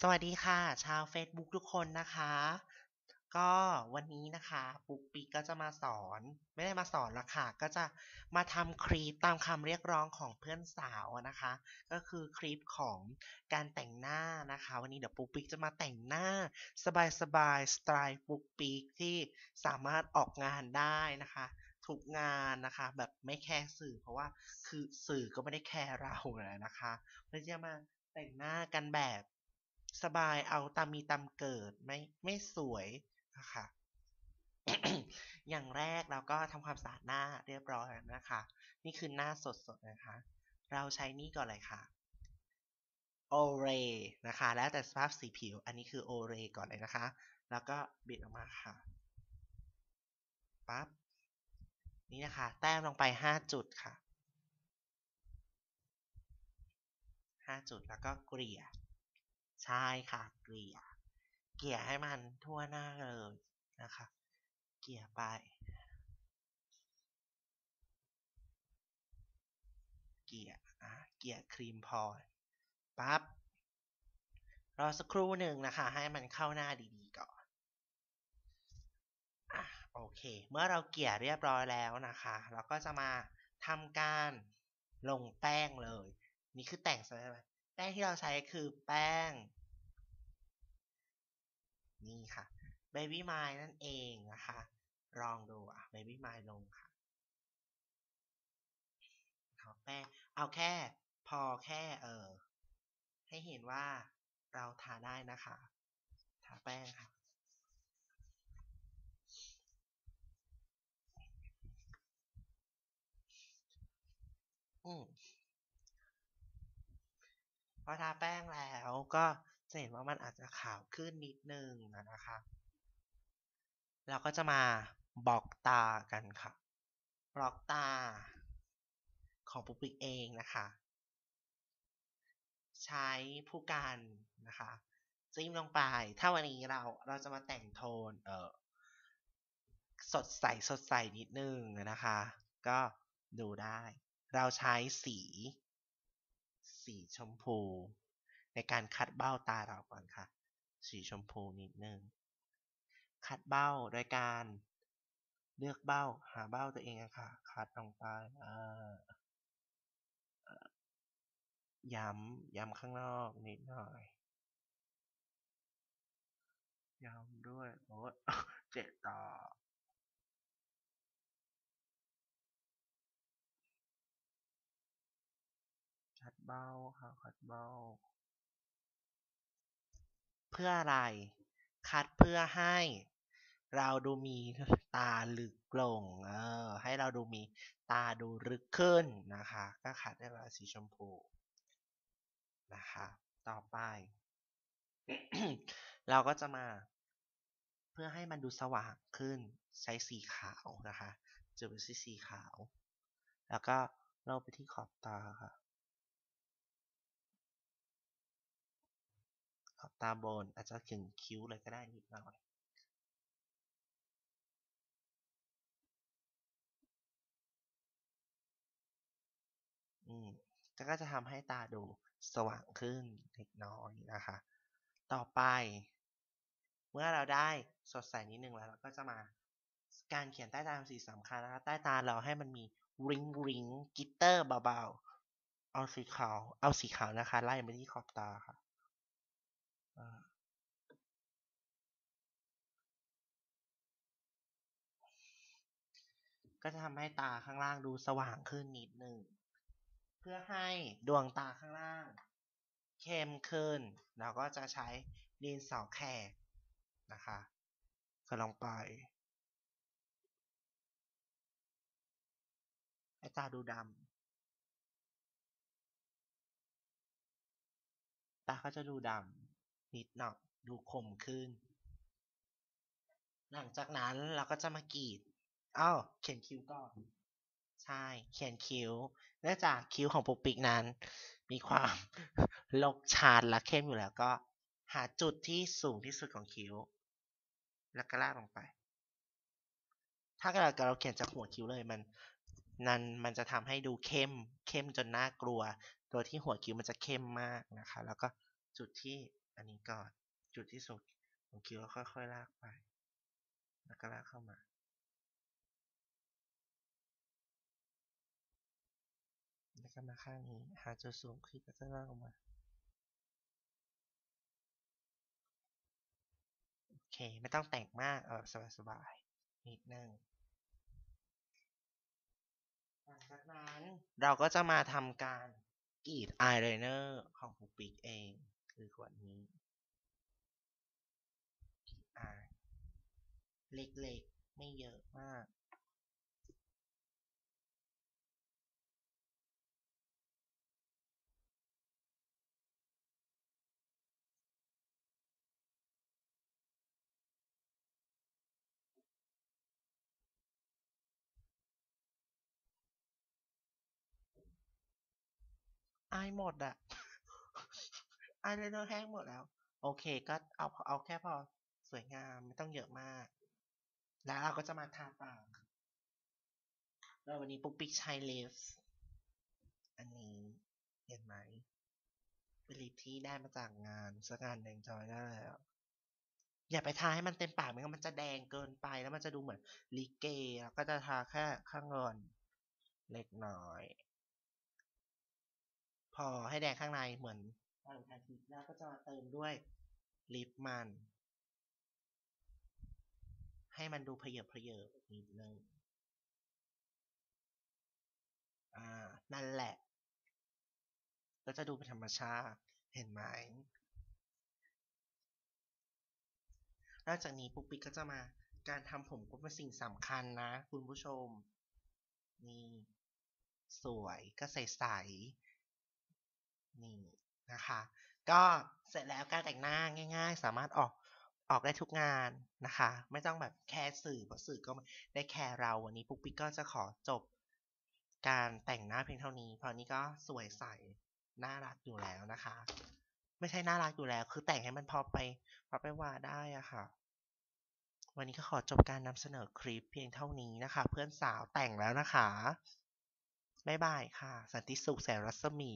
สวัสดีค่ะ ชาว Facebook ทุกคนนะคะ ก็วันนี้นะคะปุ๊กปิ๊กก็จะมาสอน ไม่ได้มาสอนหรอกค่ะ ก็จะมาทำคลิปตามคำเรียกร้องของเพื่อนสาวนะคะ ก็คือคลิปของการแต่งหน้านะคะ วันนี้เดี๋ยวปุ๊กปิ๊กจะมาแต่งหน้า สบายๆสไตล์ปุ๊กปิ๊กที่สามารถออกงานได้นะคะทุกงานนะคะ แบบไม่แคร์สื่อ เพราะว่าคือสื่อก็ไม่ได้แคร์เราเลยนะคะเพื่อจะมาแต่งหน้ากันแบบ สบายเอาตามมีตามเกิดไม่ไม่สวยนะคะอย่างแรกเราก็ทำความสะอาดหน้าเรียบร้อยแล้วนะคะ นี่คือหน้าสดๆนะคะ เราใช้นี่ก่อนเลยค่ะโอเรนะคะ แล้วแต่สภาพสีผิว อันนี้คือโอเรก่อนเลยนะคะ แล้วก็บิดออกมาค่ะปั๊บนี่นะคะ แต้มลงไปห้าจุดค่ะห้าจุดแล้วก็เกลี่ย ใช่ค่ะเกลี่ย เกลี่ยให้มันทั่วหน้าเลยนะคะ เกลี่ยไป เกลี่ยอะเกลี่ยครีมพอปั๊บรอสักครู่หนึ่งนะคะ ให้มันเข้าหน้าดีๆก่อนอะโอเค เมื่อเราเกลี่ยเรียบร้อยแล้วนะคะ เราก็จะมาทำการลงแป้งเลย นี่คือแต่งใช่ไหม ป้งที่เราใช้คือแป้ง นี่ค่ะ Baby m i นั่นเองนะคะ ลองดูอะ Baby m i ลงค่ะเอาแป้ง เอาแค่ พอแค่เออให้เห็นว่าเราทาได้นะคะ ทาแป้งค่ะ อืมพ อทาแป้งแล้วก็จะเห็นว่ามันอาจจะขาวขึ้นนิดนึงนะคะเราก็จะมาบล็อกตากันค่ะบล็อกตา ของปุ๊กปิ๊กเองนะคะ ใช้ผู้กันนะคะจิ้มลงไป ถ้าวันนี้เราเราจะมาแต่งโทนเออสดใสสดใสนิดนึงนะคะ ก็ดูได้ เราใช้สี สีชมพู ในการคัดเบ้าตาเราก่อนค่ะ สีชมพูนิดนึง คัดเบ้าโดยการเลือกเบ้าหาเบ้าตัวเองค่ะ คัดลงไปย้ำย้ำข้างนอกนิดหน่อย ย้ำด้วยโอ้เจ็บต่อ เบ้าค่ะคัดเบา เพื่ออะไร คัดเพื่อให้ เราดูมีตาลึกลง เออ ให้เราดูมีตาดูลึกขึ้นนะคะ ก็คัดได้แล้วสีชมพูนะคะ ต่อไป เราก็จะมา เพื่อให้มันดูสว่างขึ้น ใช้สีขาวนะคะจะเป็นสีขาว แล้วก็เราไปที่ขอบตาค่ะขอบ ตาบนอาจจะถึงคิ้วเลยก็ได้นิดหน่อยอืมก็จะทำให้ตาดูสว่างขึ้นเล็กน้อยนะคะ ต่อไป เมื่อเราได้สดใสนิดนึงแล้วเราก็จะมาการเขียนใต้ตาสีสำคัญนะคะใต้ตาเราให้มันมีริงริงกิตเตอร์เบาๆ เอาสีขาว เอาสีขาวนะคะ ไล่ไปที่ขอบตาค่ะ ก็จะทำให้ตาข้างล่างดูสว่างขึ้นนิดหนึ่ง เพื่อให้ดวงตาข้างล่าง เข้มขึ้น เราก็จะใช้ดินสอแขกนะคะก็ลงไปให้ตาดูดำตาก็จะดูดำ นิดหน่อยดูคมขึ้น หลังจากนั้นเราก็จะมากรีดอ้าวเขียนคิ้วก่อน ใช่ เขียนคิ้ว เนื่องจากคิ้วของปุกปิกนั้น มีความลกชาดและเข้มอยู่แล้วก็ หาจุดที่สูงที่สุดของคิ้ว แล้วก็ลากลงไป ถ้าเกิดเราเขียนจากหัวคิ้วเลยมันนั้นมันจะทำให้ดูเข้ม เข้มจนน่ากลัวโดยที่หัวคิ้วมันจะเข้มมากนะคะ แล้วก็จุดที่ อันนี้ก่อน จุดที่สุดผมคิดว่าค่อยๆลากไป แล้วก็ลากเข้ามา แล้วก็มาข้างนี้ หาจุดสูงคลิกก็ลากออกมา โอเค ไม่ต้องแต่งมาก เอาแบบสบายๆ นิดนึงหลังจากนั้นเราก็จะมาทำการกรีดอายไลเนอร์ของปุกปิกเอง คือขวดนี้กรีดอาเล็กๆ ไม่เยอะมาก อายหมดอะ อายไลเนอร์แห้งหมดแล้ว โอเคก็เอาเอาแค่พอสวยงามไม่ต้องเยอะมาก แล้วเราก็จะมาทาปากแล้ววันนี้ปุ๊กปิ๊กใช้ลิปส์อันนี้เห็นไหมเป็นลิปที่ได้มาจากงานสักงานหนึ่งจอยได้แล้วอย่าไปทาให้มันเต็มปากมันมันจะแดงเกินไปแล้วมันจะดูเหมือนลิเกแล้วก็จะทาแค่ข้างเงินเล็กน้อย พอให้แดงข้างในเหมือน ตอนทาทิปแล้วก็จะมาเติมด้วยลิปมัน ให้มันดูเพเยบเพเยบนิดนึงอ่า นั่นแหละ ก็จะดูเป็นธรรมชาติ เห็นไหมนอกจากนี้ปุ๊กปิ๊กก็จะมาการทำผมก็เป็นสิ่งสำคัญนะ คุณผู้ชม นี่ สวยก็ใสๆนี่ นะคะ ก็เสร็จแล้วการแต่งหน้าง่าย ๆ สามารถออกออกได้ทุกงานนะคะ ไม่ต้องแบบแค่สื่อเพราะสื่อก็ได้แค่เราวันนี้ปุ๊กปิ๊กก็จะขอจบ การแต่งหน้าเพียงเท่านี้ เพราะนี้ก็สวยใสน่ารักอยู่แล้วนะคะ ไม่ใช่น่ารักอยู่แล้ว คือแต่งให้มันพอไปพอไปว่าได้อะค่ะ วันนี้ก็ขอจบการนำเสนอคลิปเพียงเท่านี้นะคะ เพื่อนสาวแต่งแล้วนะคะบ๊ายบายค่ะ สันติสุขแสนรัศมี